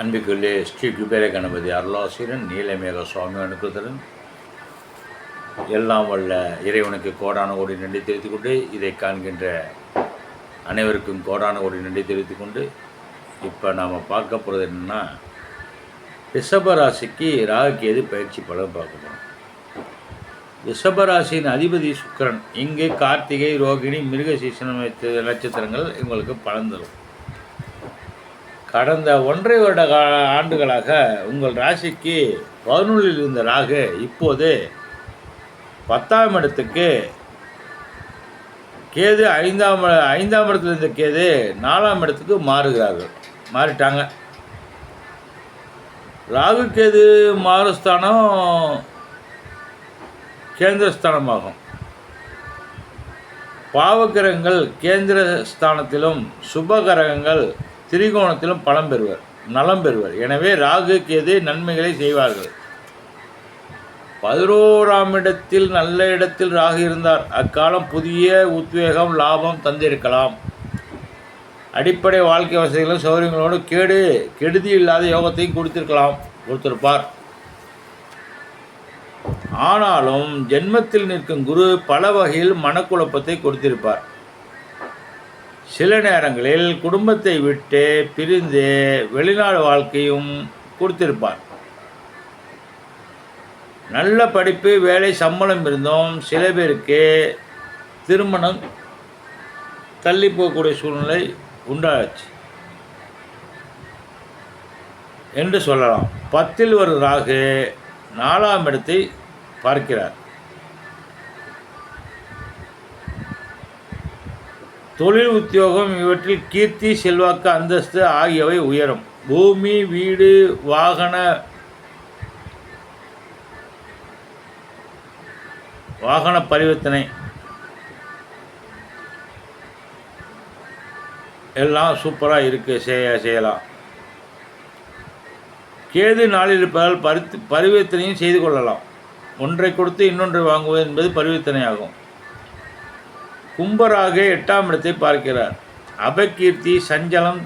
அன்பிற்குள்ளே ஸ்ரீ குபேர கணபதி அருளாசிரியன் நீலமேக சுவாமி அனுப்புதரன் எல்லாம் வல்ல இறைவனுக்கு கோடான கோடி நன்றி தெரிவித்துக் கொண்டு இதை காண்கின்ற அனைவருக்கும் கோடான கோடி நன்றி தெரிவித்துக் கொண்டு இப்போ நாம் பார்க்க போகிறது என்னென்னா ரிஷபராசிக்கு ராகுகேது பயிற்சி பலன் பார்க்க போகிறோம் ரிஷபராசியின் அதிபதி சுக்கிரன் இங்கு கார்த்திகை ரோகிணி மிருகசீசனம் நட்சத்திரங்கள் இவங்களுக்கு பலன் தரும். கடந்த ஒன்றை வருட கா ஆண்டுகளாக உங்கள் ராசிக்கு பதினொன்றில் இருந்த ராகு இப்போது பத்தாம் இடத்துக்கு கேது ஐந்தாம் ஐந்தாம் இடத்துல இருந்த கேது நாலாம் இடத்துக்கு மாறுகிறார்கள். மாறிட்டாங்க. ராகு கேது மாறுஸ்தானம் கேந்திரஸ்தானமாகும். பாவகிரகங்கள் கேந்திர ஸ்தானத்திலும் சுபகிரகங்கள் திரிகோணத்திலும் பலம் பெறுவர் நலம் பெறுவர். எனவே ராகு கேது நன்மைகளை செய்வார்கள். பதினோராம் இடத்தில் நல்ல இடத்தில் ராகு இருந்தார். அக்காலம் புதிய உத்வேகம் லாபம் தந்திருக்கலாம். அடிப்படை வாழ்க்கை வசதிகளும் சௌகரியங்களோடு கேடு கெடுதி இல்லாத யோகத்தையும் கொடுத்திருக்கலாம் கொடுத்திருப்பார். ஆனாலும் ஜென்மத்தில் நிற்கும் குரு பல வகையில் மனக்குழப்பத்தை கொடுத்திருப்பார். சில நேரங்களில் குடும்பத்தை விட்டு பிரிந்து வெளிநாடு வாழ்க்கையும் கொடுத்திருப்பார். நல்ல படிப்பு வேலை சம்பளம் இருந்தும் சில பேருக்கு திருமணம் தள்ளி போகக்கூடிய சூழ்நிலை உண்டாச்சு. என்று சொல்லலாம். பத்தில் ஒரு ராகு நாலாம் இடத்தை பார்க்கிறார். தொழில் உத்தியோகம் இவற்றில் கீர்த்தி செல்வாக்கு அந்தஸ்து ஆகியவை உயரும். பூமி வீடு வாகன வாகன பரிவர்த்தனை எல்லாம் சூப்பராக இருக்குது செய்ய செய்யலாம். கேது நாளில் இருப்பதால் பரித்து பரிவர்த்தனையும் செய்து கொள்ளலாம். ஒன்றை கொடுத்து இன்னொன்றை வாங்குவது என்பது பரிவர்த்தனையாகும். கும்பராக எட்டாம் இடத்தை பார்க்கிறார். அபகீர்த்தி சஞ்சலம்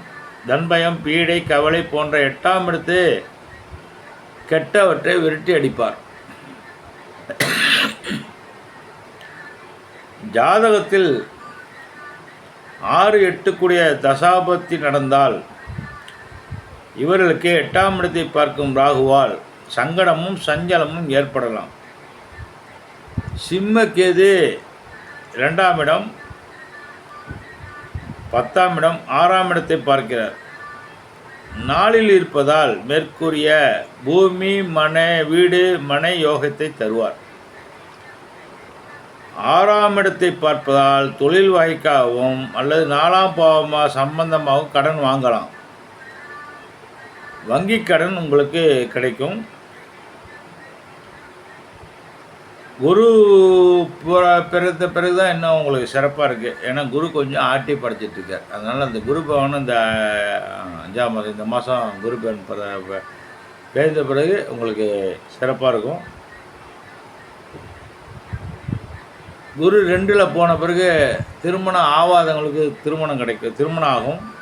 தன்பயம் பீடை கவலை போன்ற எட்டாம் இடத்தை கெட்டவற்றை விரட்டி அடிப்பார். ஜாதகத்தில் ஆறு எட்டுக்குடைய தசாபத்தி நடந்தால் இவர்களுக்கு எட்டாம் இடத்தை பார்க்கும் ராகுவால் சங்கடமும் சஞ்சலமும் ஏற்படலாம். சிம்ம கேது இரண்டாம் இடம் பத்தாம் இடம் ஆறாம் இடத்தை பார்க்கிறார். நாளில் இருப்பதால் மேற்கூறிய பூமி மனை வீடு மனை யோகத்தை தருவார். ஆறாம் இடத்தை பார்ப்பதால் தொழில் வாய்க்காகவும் அல்லது நாலாம் பாவமாக சம்பந்தமாகவும் கடன் வாங்கலாம். வங்கி கடன் உங்களுக்கு கிடைக்கும். குரு பிற- பிறந்த பிறகு தான் இன்னும் உங்களுக்கு சிறப்பாக இருக்குது ஏன்னா குரு கொஞ்சம் ஆட்டி படைச்சிட்டு இருக்கார். அதனால் அந்த குரு பவன் இந்த அஞ்சாம் மாதம் இந்த மாதம் குரு பவன் பிற- ப- பேர்ந்த பிறகு உங்களுக்கு சிறப்பாக இருக்கும். குரு ரெண்டில் போன பிறகு திருமணம் ஆவாதவங்களுக்கு திருமணம் கிடைக்கும் திருமணம் ஆகும்.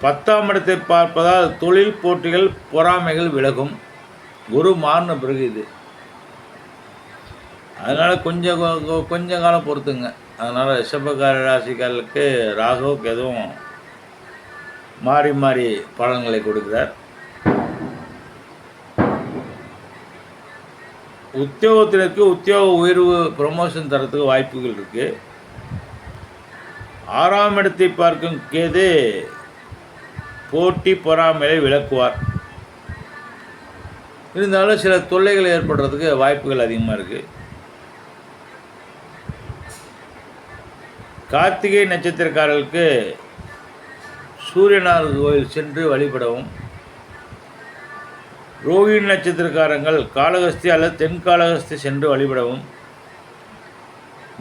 பத்தாம் இடத்தை பார்ப்பதால் தொழில் போட்டிகள் பொறாமைகள் விலகும். குரு மாறின பிறகு இது. அதனால் கொஞ்சம் கொஞ்சம் கொஞ்ச காலம் பொறுத்துங்க. அதனால் ரிஷபக்கார ராசிக்காரர்களுக்கு ராகுவுக்கு எதுவும் மாறி மாறி பலன்களை கொடுக்கிறார். உத்தியோகத்திற்கு உத்தியோக உயர்வு ப்ரொமோஷன் தரத்துக்கு வாய்ப்புகள் இருக்குது ஆறாம் இடத்தை பார்க்கும் கேது போட்டி பொறாமையை விளக்குவார். இருந்தாலும் சில தொல்லைகள் ஏற்படுறதுக்கு வாய்ப்புகள் அதிகமாக இருக்குது கார்த்திகை நட்சத்திரக்காரர்களுக்கு சூரியனார் கோயில் சென்று வழிபடவும். ரோஹிணி நட்சத்திரக்காரங்கள் காளகஸ்தி அல்லது தென்காளகஸ்தி சென்று வழிபடவும்.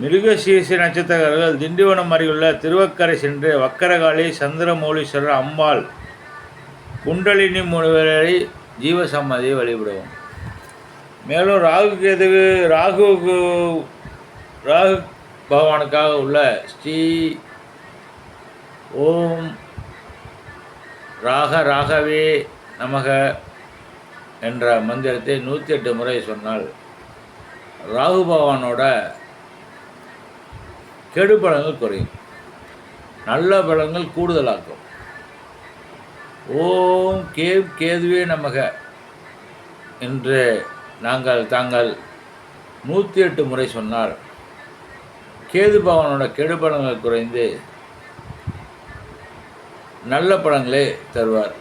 மிருகசீசி நட்சத்திரக்காரர்கள் திண்டிவனம் அருகிலுள்ள திருவக்கரை சென்று வக்கரகாளி சந்திரமௌலீஸ்வரர் அம்பாள் குண்டலினி முனிவரை ஜீவசம்மதியை வழிபடவும். மேலும் ராகு கேதுவு ராகுவுக்கு ராகு பகவானுக்காக உள்ள ஸ்ரீ ஓம் ராக ராகவே நமக என்ற மந்திரத்தை நூற்றி எட்டு முறை சொன்னால் ராகு பகவானோட கெடு பலங்கள் குறையும். நல்ல பலங்கள் கூடுதலாக்கும். ஓம் கேவ் கேதுவே நமக என்று நாங்கள் தாங்கள் நூற்றி எட்டு முறை சொன்னார் கேது பவனோட கெடு படங்கள் குறைந்து நல்ல படங்களே தருவார்.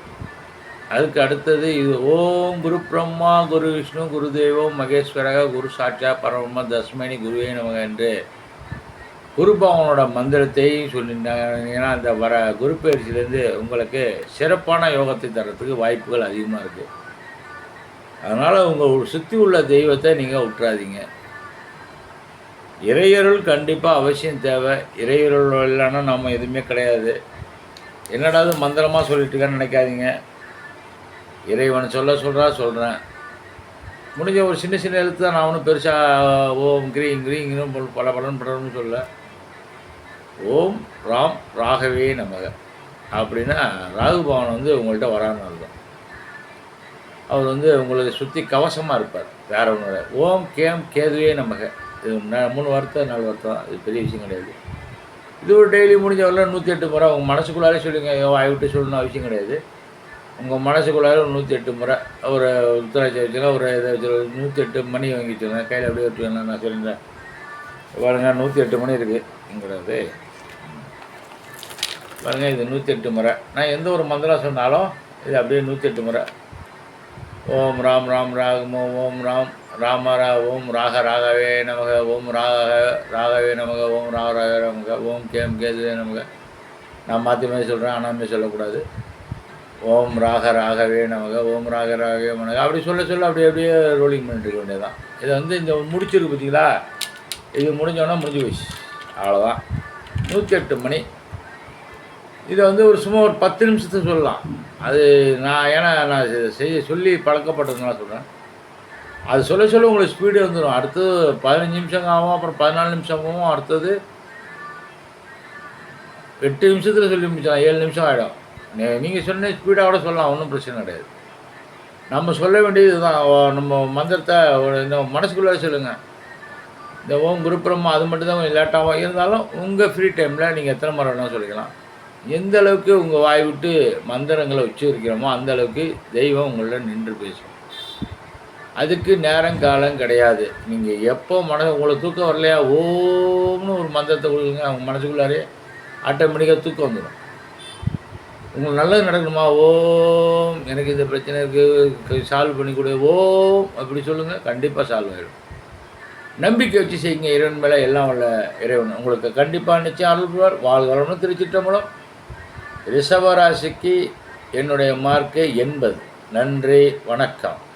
அதுக்கு அடுத்தது இது ஓம் குரு பிரம்மா குரு விஷ்ணு குரு தெய்வம் மகேஸ்வரக குரு சாட்சா பரம தஸ்மணி குருவே நமக என்று குரு பகவானோட மந்திரத்தை சொல்லியிருந்தாங்கன்னா அந்த வர குரு பயிற்சியிலேருந்து உங்களுக்கு சிறப்பான யோகத்தை தரத்துக்கு வாய்ப்புகள் அதிகமாக இருக்குது அதனால் உங்கள் சுற்றி உள்ள தெய்வத்தை நீங்கள் விட்டுறாதீங்க இறையருள் கண்டிப்பாக அவசியம் தேவை. இறையருள் இல்லைன்னா நம்ம எதுவுமே கிடையாது. என்னடாது மந்திரமாக சொல்லிட்டு நினைக்காதீங்க. இறைவன் சொல்ல சொல்கிறா சொல்கிறேன் முடிஞ்ச ஒரு சின்ன சின்ன எழுத்து தான் நான் ஒன்றும் பெருசாக ஓம் கிரீங் கிரீங்னு பல பலன் படணும்னு சொல்ல. ஓம் ராம் ராகவே நமக. அப்படின்னா ராகு பவன் வந்து உங்கள்கிட்ட வரான்னு அர்த்தம். அவர் வந்து உங்களை சுற்றி கவசமாக இருப்பார். வேற ஒன்றும் ஓம் கேம் கேதுவே நமக. இது ந- மூணு வார்த்தை நாலு வார்த்தை தான். இது பெரிய விஷயம் கிடையாது. இது ஒரு டெய்லி முடிஞ்ச வரல நூற்றி எட்டு முறை உங்கள் மனசுக்குள்ளாரே சொல்லுங்க. ஐயோ விட்டு சொல்லணும் அவசியம் கிடையாது. உங்கள் மனசுக்குள்ளார ஒரு நூற்றி எட்டு முறை ஒரு உத்தராட்சி வச்சுங்க ஒரு இதை வச்சு நூற்றி எட்டு மணி வாங்கி வச்சுருங்க. கையில் அப்படியே வச்சுக்கணும் நான் சொல்லியிருந்தேன் பாருங்க நூற்றி எட்டு மணி இருக்குங்கிறது பாருங்க இது நூற்றி எட்டு முறை. நான் எந்த ஒரு மந்திரம் சொன்னாலும் இது அப்படியே நூற்றி எட்டு முறை. ஓம் ராம் ராம் ராகமோ ஓம் ராம் ராம ரா ஓம் ராக ராகவே நமக ஓம் ராக ராகவே நமக ஓம் ராக ராகவே நமக ஓம் கேம் கேதுவே நமக. நான் மாற்றி மாற்றி சொல்கிறேன் ஆனாமே சொல்லக்கூடாது. ஓம் ராக ராகவே நமக ஓம் ராக ராகவே நமக. அப்படி சொல்ல சொல்ல அப்படியே அப்படியே ரோலிங் பண்ணிட்டு இருக்க வேண்டியதான் இதை வந்து இந்த முடிச்சிருக்கு பார்த்தீங்களா இது முடிஞ்சோன்னா முடிஞ்சு போச்சு. அவ்வளோதான் நூற்றி எட்டு மணி. இதை வந்து ஒரு சும்மா ஒரு பத்து நிமிஷத்துக்கு சொல்லலாம். அது நான் ஏன்னா நான் செய்ய சொல்லி பழக்கப்பட்டதுனால சொல்கிறேன் அது சொல்ல சொல்ல உங்களுக்கு ஸ்பீடு வந்துடும் அடுத்தது பதினஞ்சு நிமிஷம் ஆகும் அப்புறம் பதினாலு நிமிஷம் ஆகும் அடுத்தது எட்டு நிமிஷத்தில் சொல்லி முடிச்சலாம் ஏழு நிமிஷம் ஆகிடும் நீங்கள் சொன்ன ஸ்பீடாக கூட சொல்லலாம். ஒன்றும் பிரச்சனை கிடையாது. நம்ம சொல்ல வேண்டியது தான் நம்ம மந்திரத்தை ஒரு இந்த மனசுக்குள்ளே சொல்லுங்கள் இந்த ஓம் குருப்பிரமா அது மட்டும் தான் கொஞ்சம் லேட்டாகும் இருந்தாலும் உங்கள் ஃப்ரீ டைமில் நீங்கள் எத்தனை மரம் வேணாலும் சொல்லிக்கலாம். எந்த அளவுக்கு உங்கள் வாய் விட்டு மந்திரங்களை உச்சரிக்கிறோமோ அந்த அளவுக்கு தெய்வம் உங்களை நின்று பேசும். அதுக்கு நேரம் காலம் கிடையாது. நீங்கள் எப்போ மன உங்களுக்கு தூக்கம் வரலையா? ஓம்னு ஒரு மந்திரத்தை கொடுக்குங்க அவங்க மனசுக்குள்ளாரே ஆட்டோமேட்டிக்காக தூக்கம் வந்துடும் உங்களுக்கு நல்லது நடக்கணுமா? ஓம் எனக்கு இந்த பிரச்சனை இருக்குது சால்வ் பண்ணி கொடு ஓம் அப்படி சொல்லுங்கள் கண்டிப்பாக சால்வ் ஆகிடும் நம்பிக்கை வச்சு செய்யுங்க இறைவன் மேலே எல்லாம் உள்ள இறைவன். உங்களுக்கு கண்டிப்பாக நிச்சயம் அருள்வார் திருச்சிட்ட திருச்சிட்டம்பலம் ரிஷபராசிக்கு என்னுடைய மார்க்கு எண்பது. நன்றி வணக்கம்.